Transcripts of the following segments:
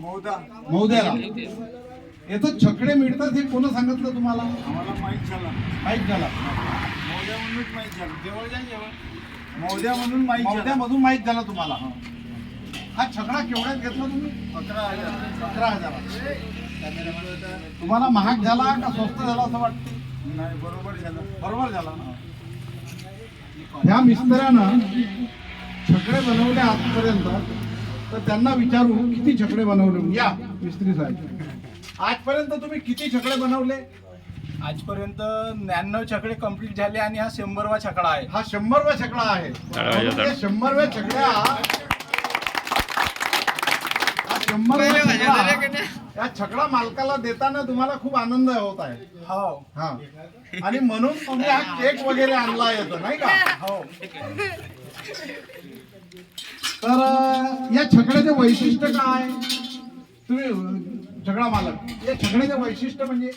मौदा मौद्याला याचं छकडे मिळतात हे कोण सांगितलं तुम्हाला? आम्हाला माहीत झाला. माहीत झाला. मौद्या म्हणूनच माहीत झालं. मौद्या म्हणून माहीत मौद्यामधून माहीत झाला तुम्हाला. हा छकडा केवढ्यात घेतला तुम्ही? अकरा हजार. अकरा हजार. तुम्हाला महाग झाला का स्वस्त झाला असं वाटतं? नाही बरोबर झालं. बरोबर झाला ना? ह्या मिस्त्र्यानं छकडे बनवले आजपर्यंत. तर त्यांना विचारू किती छकडे बनवले या मिस्त्री साहेब. आजपर्यंत तुम्ही किती छकडे बनवले? आजपर्यंत त्र्याण्णव छकडे कंप्लीट झाले आणि हा शंभरवा छकडा आहे. हा शंभरवा छकडा आहे. म्हणून त्या शंभरव्या छकड्या हा शंभरवा छकडा या छकडा मालकाला देताना तुम्हाला खूप आनंद होत आहे. हो. हा. आणि म्हणून तुम्ही हा केक वगैरे आणला येतो नाही का? हो. तर या छकड्याचे वैशिष्ट्य काय? तुम्ही छकडा मालक या छकड्याचे वैशिष्ट्य म्हणजे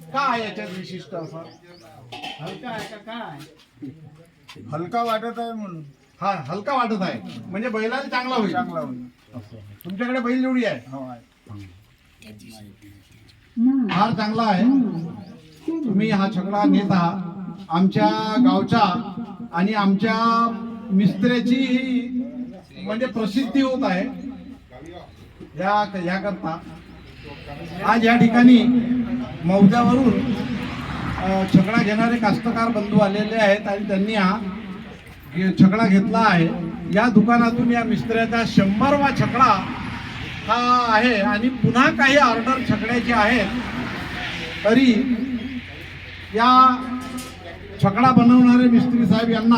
काय याच्यात विशिष्ट असं? हलका आहे का काय? हलका वाटत आहे म्हणून. हा हलका वाटत आहे. म्हणजे बैलाला चांगला होईल. चांगला होईल. तुमच्याकडे बैल जोडी आहे. हो फार चांगला आहे. तुम्ही हा छकडा नेत आहात. आमच्या गावच्या आणि आमच्या मिस्त्र्याची म्हणजे प्रसिद्धी होत आहे. या याकरता. आज या ठिकाणी मौजावरून छकडा घेणारे कास्तकार बंधू आलेले आहेत आणि त्यांनी हा छकडा घेतला आहे. या दुकानातून या मिस्त्र्याचा शंभरवा छकडा हा आहे आणि पुन्हा काही ऑर्डर छकड्याचे आहेत. तरी या छकडा बनवणारे मिस्त्री साहेब यांना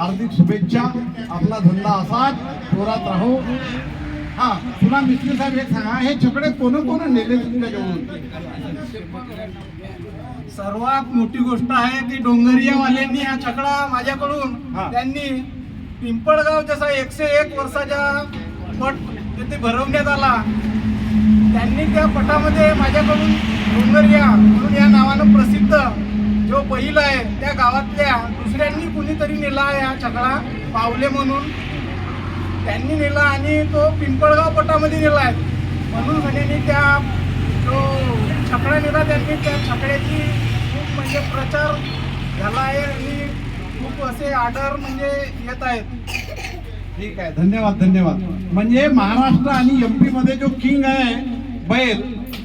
हार्दिक शुभेच्छा. आपला धंदा असाच जोरात राहो. हा पुन्हा मिस्त्री साहेब एक सांगा हे छकडे कोण कोण नेले तुमच्याजवळून सर्वात मोठी गोष्ट आहे की डोंगरियावाल्यांनी हा छकडा माझ्याकडून हा. त्यांनी पिंपळगाव जसा एकशे एक वर्षाच्या पट तिथे भरवण्यात आला त्यांनी त्या पटामध्ये माझ्याकडून डोंगरिया म्हणून या नावानं प्रसिद्ध पहिलं आहे. त्या गावातल्या दुसऱ्यांनी कुणीतरी नेला आहे हा छकडा पावले म्हणून. त्यांनी नेला आणि तो पिंपळगाव पटामध्ये नेला आहे. म्हणून म्हणे त्या जो छकडा नेला त्यांनी त्या छकड्याची खूप म्हणजे प्रचार झाला आहे आणि खूप असे आडर म्हणजे येत आहेत. ठीक आहे. धन्यवाद धन्यवाद. म्हणजे महाराष्ट्र आणि एमपी मध्ये जो किंग आहे बैल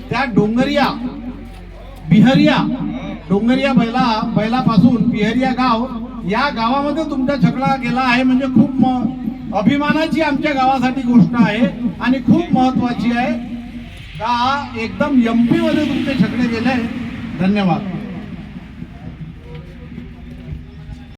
त्या डोंगरिया बिहरिया डोंगरिया बैला बैलापासून पिहरिया गाव या गावामध्ये तुमचा छकडा गेला आहे म्हणजे खूप म- अभिमानाची आमच्या गावासाठी गोष्ट आहे आणि खूप महत्वाची आहे. का एकदम एमपी मध्ये तुमचे छकडे गेले धन्यवाद.